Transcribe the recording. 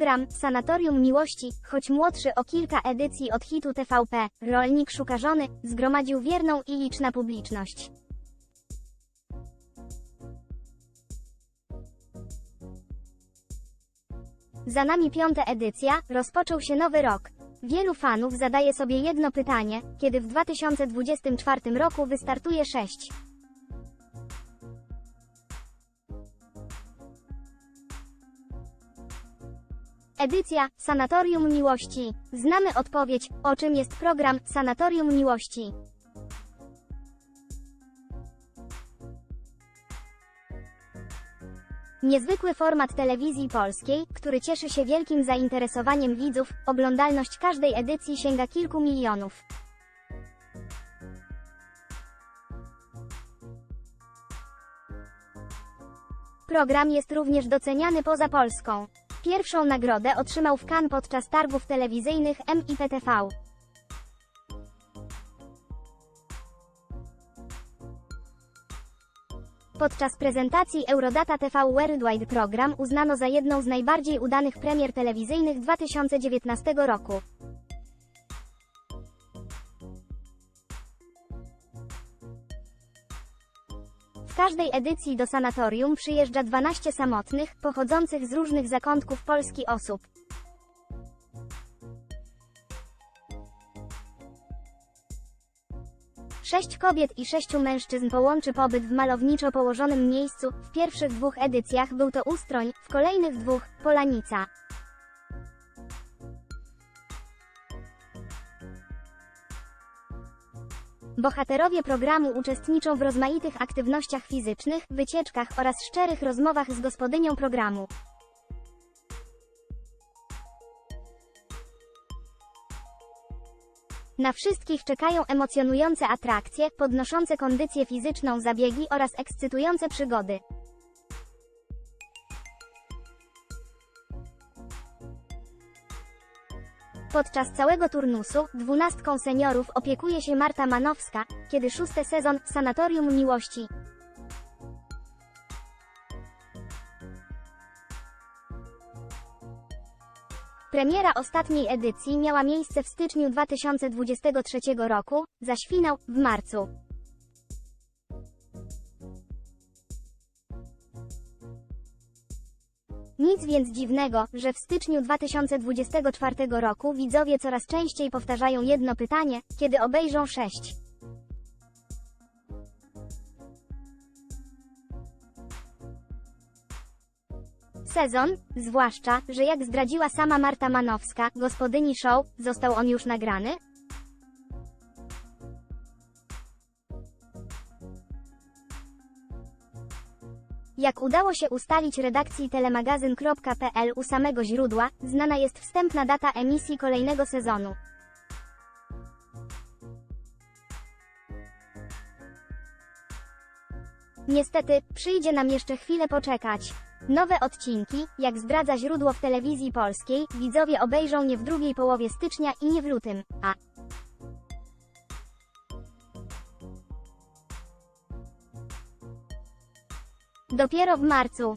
Program Sanatorium Miłości, choć młodszy o kilka edycji od hitu TVP, rolnik szuka żony, zgromadził wierną i liczna publiczność. Za nami piąta edycja, rozpoczął się nowy rok. Wielu fanów zadaje sobie jedno pytanie, kiedy w 2024 roku wystartuje 6. Edycja Sanatorium Miłości. Znamy odpowiedź, o czym jest program Sanatorium Miłości. Niezwykły format telewizji polskiej, który cieszy się wielkim zainteresowaniem widzów, oglądalność każdej edycji sięga kilku milionów. Program jest również doceniany poza Polską. Pierwszą nagrodę otrzymał w Cannes podczas targów telewizyjnych MIPTV. Podczas prezentacji Eurodata TV Worldwide Program uznano za jedną z najbardziej udanych premier telewizyjnych 2019 roku. Każdej edycji do sanatorium przyjeżdża 12 samotnych, pochodzących z różnych zakątków Polski osób. Sześć kobiet i sześciu mężczyzn połączy pobyt w malowniczo położonym miejscu. W pierwszych dwóch edycjach był to Ustroń, w kolejnych dwóch Polanica. Bohaterowie programu uczestniczą w rozmaitych aktywnościach fizycznych, wycieczkach oraz szczerych rozmowach z gospodynią programu. Na wszystkich czekają emocjonujące atrakcje, podnoszące kondycję fizyczną zabiegi oraz ekscytujące przygody. Podczas całego turnusu, dwunastką seniorów opiekuje się Marta Manowska, kiedy szósty sezon Sanatorium Miłości. Premiera ostatniej edycji miała miejsce w styczniu 2023 roku, zaś finał w marcu. Nic więc dziwnego, że w styczniu 2024 roku widzowie coraz częściej powtarzają jedno pytanie, kiedy obejrzą 6. Sezon, zwłaszcza, że jak zdradziła sama Marta Manowska, gospodyni show, został on już nagrany? Jak udało się ustalić redakcji telemagazyn.pl u samego źródła, znana jest wstępna data emisji kolejnego sezonu. Niestety, przyjdzie nam jeszcze chwilę poczekać. Nowe odcinki, jak zdradza źródło w telewizji polskiej, widzowie obejrzą nie w drugiej połowie stycznia i nie w lutym, a dopiero w marcu.